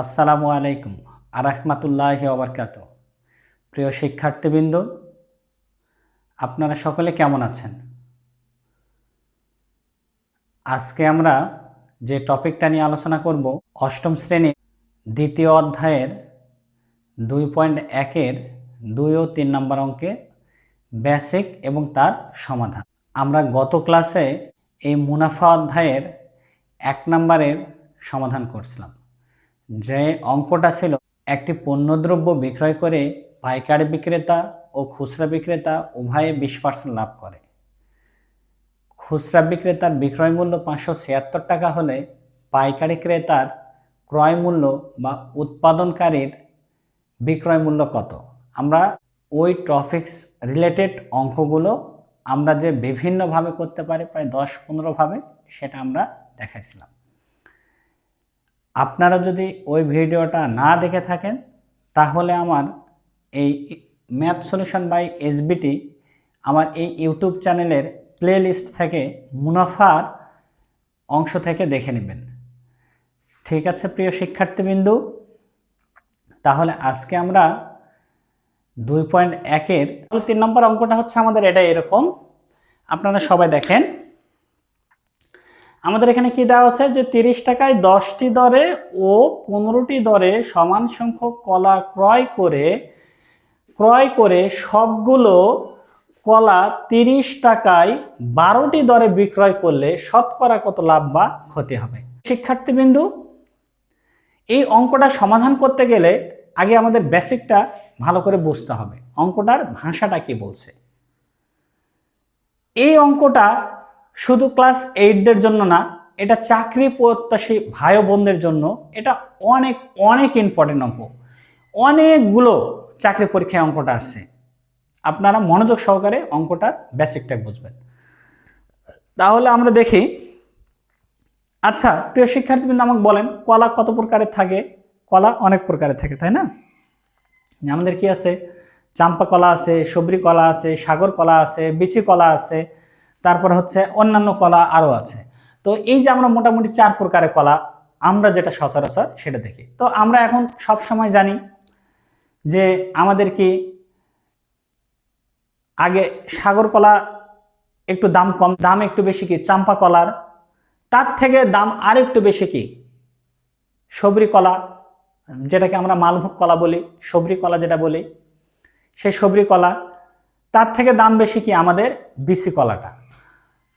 আসসালামু আলাইকুম আরহামাতুল্লাহ ওবরকাত প্রিয় শিক্ষার্থীবৃন্দ, আপনারা সকলে কেমন আছেন? আজকে আমরা যে টপিকটা নিয়ে আলোচনা করব, অষ্টম শ্রেণির দ্বিতীয় অধ্যায়ের দুই পয়েন্ট একের দুই ও তিন নম্বর অঙ্কে বেসিক এবং তার সমাধান। আমরা গত ক্লাসে এই মুনাফা অধ্যায়ের এক নম্বরের সমাধান করছিলাম। যে অঙ্কটা ছিল, একটি পণ্যদ্রব্য বিক্রয় করে পাইকারি বিক্রেতা ও খুচরা বিক্রেতা উভয়ে বিশ পার্সেন্ট লাভ করে। খুচরা বিক্রেতার বিক্রয় মূল্য পাঁচশো ছিয়াত্তর টাকা হলে পাইকারি ক্রেতার ক্রয় মূল্য বা উৎপাদনকারীর বিক্রয় মূল্য কত? আমরা ওই ট্রফিক্স রিলেটেড অঙ্কগুলো আমরা যে বিভিন্নভাবে করতে পারি, প্রায় দশ পনেরোভাবে সেটা আমরা দেখাইছিলাম। আপনারা যদি ওই ভিডিওটা না দেখে থাকেন, তাহলে আমার এই ম্যাথ সলিউশন বাই এসবিটি আমার এই ইউটিউব চ্যানেলের প্লে লিস্ট থেকে মুনাফার অংশ থেকে দেখে নেবেন। ঠিক আছে, প্রিয় শিক্ষার্থীবৃন্দু? তাহলে আজকে আমরা দুই পয়েন্ট একের তিন নম্বর অঙ্কটা হচ্ছে আমাদের এটা এরকম। আপনারা সবাই দেখেন। আমাদের এখানে কি দেওয়া আছে? যে তিরিশ টাকায় দশটি দরে ও পনেরোটি দরে সমান সংখ্যক কলা ক্রয় করে ক্রয় করে সবগুলো কলা তিরিশ টাকায় বারোটি দরে বিক্রয় করলে শতকরা কত লাভ বা ক্ষতি হবে? শিক্ষার্থীবিন্দু, এই অঙ্কটা সমাধান করতে গেলে আগে আমাদের বেসিকটা ভালো করে বুঝতে হবে। অঙ্কটার ভাষাটা কি বলছে? এই অঙ্কটা শুধু ক্লাস এইটদের জন্য না, এটা চাকরি প্রত্যাশী ভাই বোনদের জন্য এটা অনেক অনেক ইম্পর্টেন্ট অঙ্ক। অনেকগুলো চাকরি পরীক্ষায় অঙ্কটা আছে। আপনারা মনোযোগ সহকারে অঙ্কটার বেসিকটা বুঝবেন। তাহলে আমরা দেখি আচ্ছা প্রিয় শিক্ষার্থীবৃন্দ আমাকে বলেন, কলা কত প্রকারের থাকে? কলা অনেক প্রকারের থাকে, তাই না? আমাদের কি আছে? চাম্পা কলা আছে, সবরি কলা আছে, সাগর কলা আছে, বিচি কলা আছে তারপর হচ্ছে অন্যান্য কলা আরও আছে। তো এই যে আমরা মোটামুটি চার প্রকারের কলা, আমরা যেটা সচরাচর সেটা দেখি। তো আমরা এখন সব সময় জানি যে আমাদের কি আগে সাগর কলা একটু দাম কম, দাম একটু বেশি কি চাম্পা কলার? তার থেকে দাম আর একটু বেশি কি সবরি কলা, যেটাকে আমরা মালভোগ কলা বলি, সবরি কলা যেটা বলি, সেই সবরি কলা। তার থেকে দাম বেশি কি আমাদের বিসি কলাটা।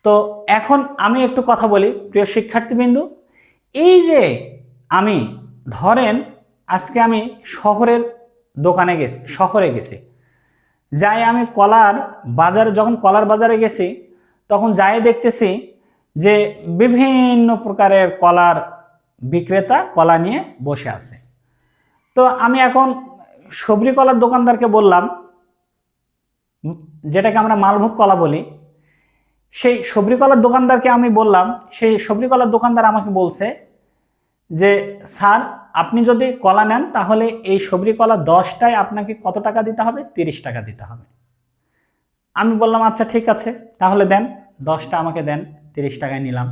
তো এখন আমি একটু কথা বলি, প্রিয় শিক্ষার্থীবৃন্দু। এই যে আমি, ধরেন আজকে আমি শহরের দোকানে গেছি, শহরে গেছি। যাই আমি কলার বাজারে, যখন কলার বাজারে গেছি, তখন যাই দেখতেছি যে বিভিন্ন প্রকারের কলার বিক্রেতা কলা নিয়ে বসে আছে। তো আমি এখন সবরি কলার দোকানদারকে বললাম, যেটাকে আমরা মালভোগ কলা বলি সেই সবরিকলার দোকানদারকে আমি বললাম, সেই সবরিকলার দোকানদার আমাকে বলছে যে, স্যার, আপনি যদি কলা নেন, তাহলে এই সবরি কলা দশটায় আপনাকে কত টাকা দিতে হবে? তিরিশ টাকা দিতে হবে। আমি বললাম আচ্ছা ঠিক আছে, তাহলে দেন, দশটা আমাকে দেন, তিরিশ টাকায় নিলাম।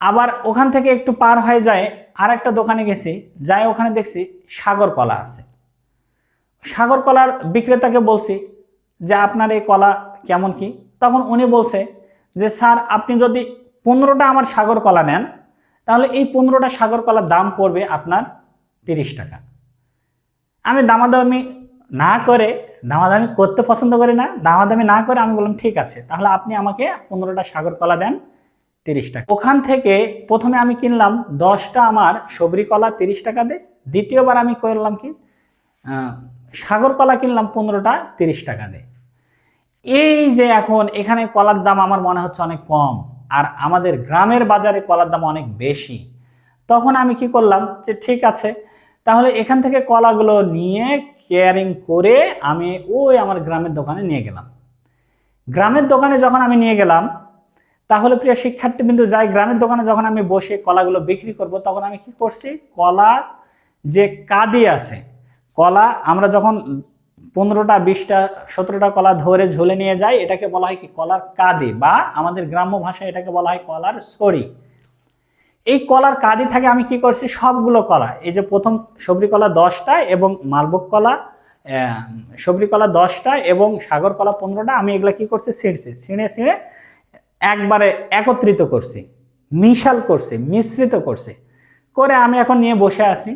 আবার ওখান থেকে একটু পার হয়ে যায় আর একটা দোকানে গেছি, যাই ওখানে দেখছি সাগর কলা আছে। সাগর কলার বিক্রেতাকে বলছি যে, আপনার এই কলা কেমন কি? তখন উনি বলছে যে, স্যার, আপনি যদি পনেরোটা আমার সাগর কলা নেন, তাহলে এই পনেরোটা সাগর কলার দাম পড়বে আপনার তিরিশ টাকা। আমি দামাদামি না করে, দামাদামি করতে পছন্দ করি না, দামাদামি না করে আমি বললাম, ঠিক আছে, তাহলে আপনি আমাকে পনেরোটা সাগর কলা দেন তিরিশ টাকা। ওখান থেকে প্রথমে আমি কিনলাম দশটা আমার সবরি কলা তিরিশ টাকা দে দ্বিতীয়বার আমি করলাম কি সাগর কলা কিনলাম পনেরোটা তিরিশ টাকা দে এই যে এখন এখানে কলার দাম আমার মনে হচ্ছে অনেক কম, আর আমাদের গ্রামের বাজারে কলার দাম অনেক বেশি। তখন আমি কি করলাম যে ঠিক আছে, তাহলে এখান থেকে কলাগুলো নিয়ে কেয়ারিং করে আমি ওই আমার গ্রামের দোকানে নিয়ে গেলাম। গ্রামের দোকানে যখন আমি নিয়ে গেলাম, তাহলে প্রিয় শিক্ষার্থী বিন্দু যাই গ্রামের দোকানে যখন আমি বসে কলাগুলো বিক্রি করব, তখন আমি কি করছি? কলা যে কাদি আছে, কলা আমরা যখন পনেরোটা, বিশটা, সতেরোটা কলা ধরে ঝুলে নিয়ে যায়। এটাকে বলা হয় কি? কলার কাদি বা আমাদের গ্রাম্য ভাষায় এটাকে বলা হয় কলার সরি এই কলার কাঁদি থাকে আমি কি করছি? সবগুলো কলা। এই যে প্রথম সবরি কলা দশটা এবং মালভোগ কলা সবরি কলা দশটা এবং সাগর কলা পনেরোটা, আমি এগুলা কি করছি? ছিঁড়ছি। ছিঁড়ে ছিঁড়ে একবারে একত্রিত করছি। মিশাল করছি, মিশ্রিত করছি। করে আমি এখন নিয়ে বসে আছি।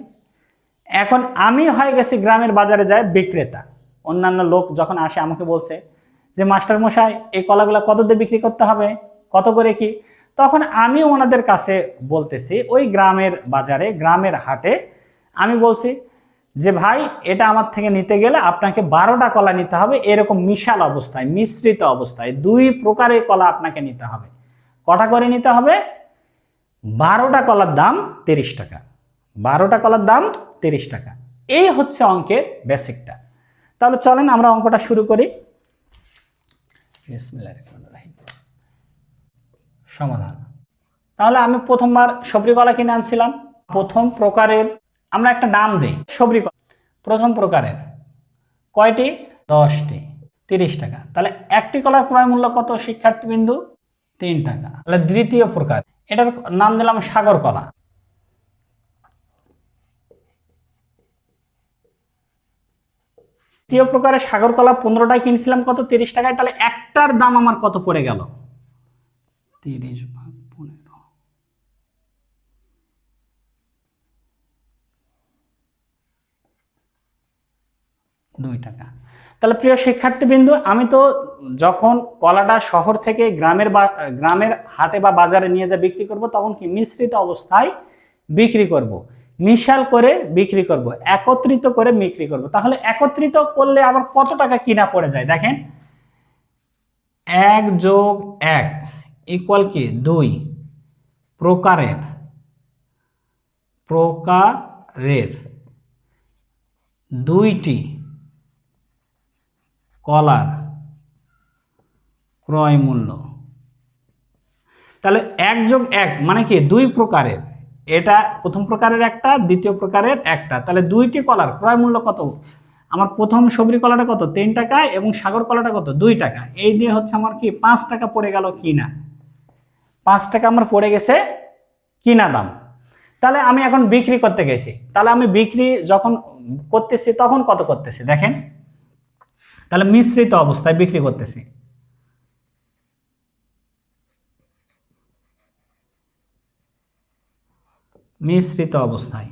এখন আমি হয়ে গেছি গ্রামের বাজারে যায় বিক্রেতা। অন্যান্য লোক যখন আসে আমাকে বলছে যে, মাস্টার মশাই, এই কলাগুলো কত দিয়ে বিক্রি করতে হবে? কত করে কি? তখন আমি ওনাদের কাছে বলতেছি, ওই গ্রামের বাজারে, গ্রামের হাটে, আমি বলছি যে, ভাই, এটা আমার থেকে নিতে গেলে আপনাকে বারোটা কলা নিতে হবে। এরকম মিশাল অবস্থায়, মিশ্রিত অবস্থায়, দুই প্রকারের কলা আপনাকে নিতে হবে। কটা করে নিতে হবে? বারোটা কলার দাম তিরিশ টাকা। বারোটা কলার দাম তিরিশ টাকা। এই হচ্ছে অঙ্কের বেসিকটা তাহলে চলেন আমরা অঙ্কটা শুরু করি। সমাধান। তাহলে আমি প্রথমবার সবরিকলা কিনে আনছিলাম। প্রথম প্রকারের আমরা একটা নাম দিই সবরি কলা প্রথম প্রকারের কয়টি? দশটি। তিরিশ টাকা। তাহলে একটি কলার ক্রয় মূল্য কত শিক্ষার্থী বিন্দু তিন টাকা। তাহলে দ্বিতীয় প্রকার এটার নাম দিলাম সাগর কলা। তৃতীয় প্রকারের সাগর কলা পনেরোটায় কিনছিলাম কত? তিরিশ টাকায়। তাহলে একটার দাম আমার কত পড়ে গেল? তিরিশ ভাগ পনেরো। দুই টাকা। তাহলে প্রিয় শিক্ষার্থীবৃন্দ আমি তো যখন কলাটা শহর থেকে গ্রামের বা গ্রামের হাটে বা বাজারে নিয়ে যা বিক্রি করব তখন কি মিশ্রিত অবস্থায় বিক্রি করব। মিশাল করে বিক্রি করব, একত্রিত করে বিক্রি করব। তাহলে একত্রিত করলে আবার কত টাকা কিনা পড়ে যায়? দেখেন, এক যোগ এক ইকুয়াল কি? দুই। প্রকারের প্রকারের দুইটি কলার ক্রয় মূল্য। তাহলে এক যোগ এক মানে কি? দুই প্রকারের। এটা প্রথম প্রকারের একটা, দ্বিতীয় প্রকারের একটা। তাহলে দুইটি কলার ক্রয় মূল্য কত? আমার প্রথম সবরি কলাটা কত? তিন টাকা এবং সাগর কলাটা কত? দুই টাকা। এই দিয়ে হচ্ছে আমার কি, পাঁচ টাকা পড়ে গেল কিনা? পাঁচ টাকা আমার পড়ে গেছে কিনা দাম। তাহলে আমি এখন বিক্রি করতে গেছি। তাহলে আমি বিক্রি যখন করতেছি তখন কত করতেছি? দেখেন। তাহলে মিশ্রিত অবস্থায় বিক্রি করতেছি। মিশ্রিত অবস্থায়।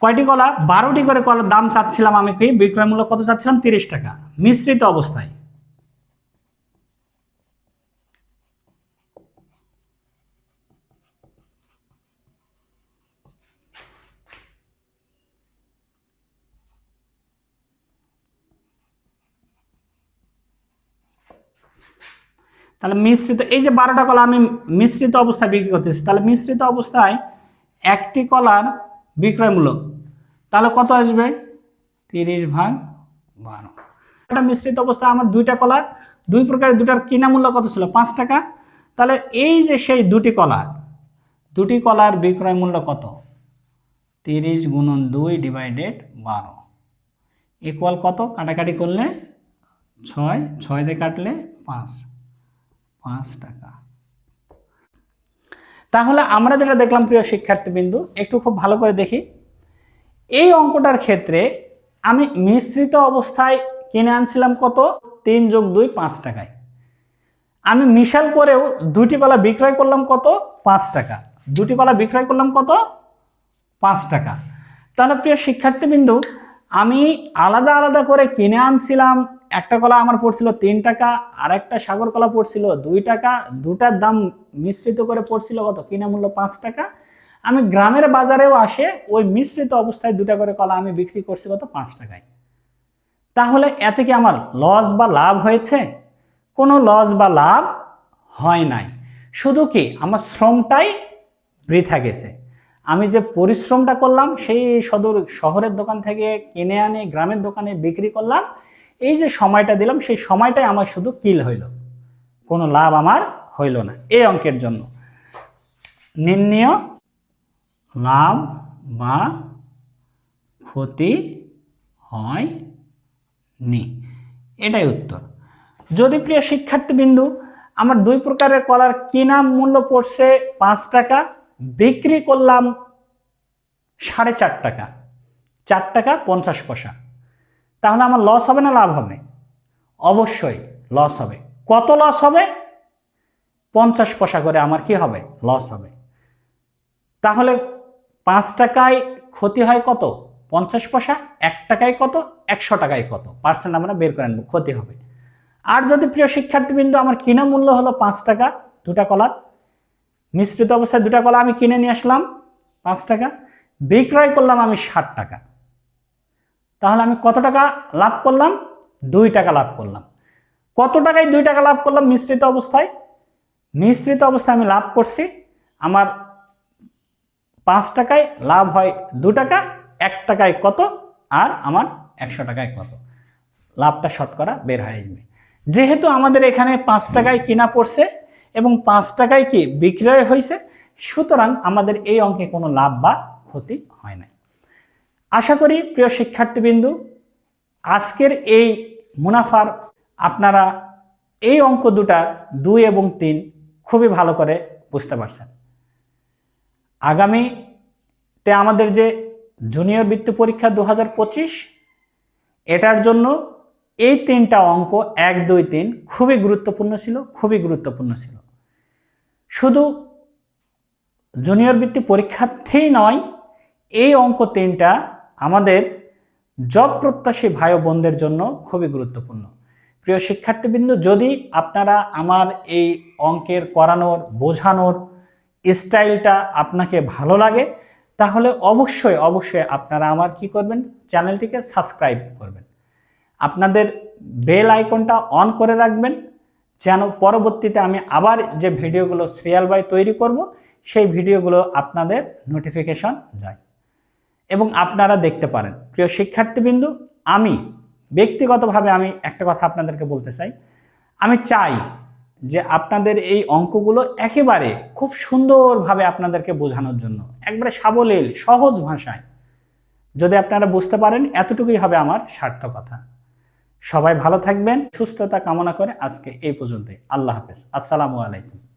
কয়টি কলা বারোটি করে কলার দাম চাচ্ছিলাম আমি কি? বিক্রয়মূল্য কত চাচ্ছিলাম? তিরিশ টাকা। মিশ্রিত অবস্থায়। তাহলে মিশ্রিত, এই যে বারোটা কলা আমি মিশ্রিত অবস্থায় বিক্রি করতেছি, তাহলে মিশ্রিত অবস্থায় একটি কলার বিক্রয় মূল্য তাহলে কত আসবে? তিরিশ ভাগ বারো। একটা মিশ্রিত অবস্থায় আমার দুইটা কলার, দুই প্রকারের দুটার কিনা মূল্য কত ছিল? পাঁচ টাকা। তাহলে এই যে সেই দুটি কলা দুটি কলার বিক্রয় মূল্য কত? তিরিশ গুণন দুই ডিভাইডেড বারো। ইকুয়াল কত? কাটাকাটি করলে ছয় ছয় দিয়ে কাটলে পাঁচ। পাঁচ টাকা। তাহলে আমরা যেটা দেখলাম প্রিয় শিক্ষার্থীবৃন্দু, একটু খুব ভালো করে দেখি। এই অঙ্কটার ক্ষেত্রে আমি মিশ্রিত অবস্থায় কিনে আনছিলাম কত? তিন যোগ দুই, পাঁচ টাকায়। আমি মিশাল করেও দুটি কলা বিক্রয় করলাম কত? পাঁচ টাকা। দুটি কলা বিক্রয় করলাম কত? পাঁচ টাকা। তাহলে প্রিয় শিক্ষার্থীবৃন্দু আমি আলাদা আলাদা করে কিনে আনছিলাম। একটা কলা আমার পড়ছিল তিন টাকা আর একটা সাগর কলা পড়ছিল দুই টাকা, দুটার দাম মিশ্রিত করে পড়ছিল কত? কিনা মূল্য পাঁচ টাকা। আমি গ্রামের বাজারেও আসে, ওই মিশ্রিত অবস্থায় দুটা করে কলা আমি বিক্রি করছি কত? পাঁচ টাকায়। তাহলে এতে কি আমার লস বা লাভ হয়েছে? কোনো লস বা লাভ হয় নাই। শুধু কি আমার শ্রমটাই বৃথা গেছে। আমি যে পরিশ্রমটা করলাম, সেই সদর, শহরের দোকান থেকে কিনে আনে গ্রামের দোকানে বিক্রি করলাম। এই যে সময়টা দিলাম, সেই সময়টাই আমার শুধু কিল হইল। কোনো লাভ আমার হইল না, এই অঙ্কের জন্য। নির্ণয়, লাভ বা ক্ষতি হয় নি এটাই উত্তর। যদি প্রিয় শিক্ষার্থীবিন্দু, আমার দুই প্রকারের কলার কিনা মূল্য পড়ছে? পাঁচ টাকা। বিক্রি করলাম সাড়ে চার টাকা। চার টাকা পঞ্চাশ পয়সা। তাহলে আমার লস হবে না লাভ হবে? অবশ্যই লস হবে। কত লস হবে? পঞ্চাশ পয়সা করে আমার কি হবে? লস হবে। তাহলে পাঁচ টাকায় ক্ষতি হয় কত? পঞ্চাশ পয়সা। এক টাকায় কত? একশো টাকায় কত? পার্সেন্ট আমরা বের করে আনব, ক্ষতি হবে। আর যদি প্রিয় শিক্ষার্থীবৃন্দ, আমার কিনা মূল্য হলো পাঁচ টাকা, দুটা কলার। মিশ্রিত অবস্থায় দুটা কলা আমি কিনে নিয়ে আসলাম, পাঁচ টাকা। বিক্রয় করলাম আমি ষাট টাকা। তাহলে আমি কত টাকা লাভ করলাম? দুই টাকা লাভ করলাম। কত টাকায় দুই টাকা লাভ করলাম মিশ্রিত অবস্থায়? মিশ্রিত অবস্থায় আমি লাভ করছি, আমার পাঁচ টাকায় লাভ হয় দু টাকা, এক টাকায় কত, আর আমার একশো টাকায় কত। লাভটা শতকরা বের হয়ে যাবে যেহেতু আমাদের এখানে পাঁচ টাকায় কিনা পড়ছে এবং পাঁচ টাকায় কি বিক্রয় হয়েছে? সুতরাং আমাদের এই অঙ্কে কোনো লাভ বা ক্ষতি হয় নাই। আশা করি প্রিয় শিক্ষার্থীবিন্দু, আজকের এই মুনাফার আপনারা এই অঙ্ক দুটা দুই এবং তিন খুবই ভালো করে বুঝতে পারছেন। আগামীতে আমাদের যে জুনিয়র বৃত্তি পরীক্ষা দু হাজার পঁচিশ, এটার জন্য এই তিনটা অঙ্ক এক, দুই, তিন খুবই গুরুত্বপূর্ণ ছিল, খুবই গুরুত্বপূর্ণ ছিল। শুধু জুনিয়র বৃত্তি পরীক্ষার্থেই নয়, এই অঙ্ক তিনটা আমাদের জব প্রত্যাশী ভাই বোনদের জন্য খুবই গুরুত্বপূর্ণ। প্রিয় শিক্ষার্থীবৃন্দ, যদি আপনারা আমার এই অঙ্কের করানোর, বোঝানোর স্টাইলটা আপনাকে ভালো লাগে, তাহলে অবশ্যই অবশ্যই আপনারা আমার কি করবেন? চ্যানেলটিকে সাবস্ক্রাইব করবেন। আপনাদের বেল আইকনটা অন করে রাখবেন, যেন পরবর্তীতে আমি আবার যে ভিডিওগুলো সিরিয়াল বাই তৈরি করব, সেই ভিডিওগুলো আপনাদের নোটিফিকেশন যায়। এবং আপনারা দেখতে পারেন, প্রিয় শিক্ষার্থীবৃন্দু, আমি ব্যক্তিগতভাবে আমি একটা কথা আপনাদেরকে বলতে চাই। আমি চাই যে আপনাদের এই অঙ্কগুলো একেবারে খুব সুন্দরভাবে আপনাদেরকে বোঝানোর জন্য, একবারে সাবলীল, সহজ ভাষায়, যদি আপনারা বুঝতে পারেন, এতটুকুই হবে আমার সার্থকতা। সবাই ভালো থাকবেন সুস্থতা কামনা করে আজকে এই পর্যন্তই। আল্লাহ হাফেজ। আসসালামু আলাইকুম।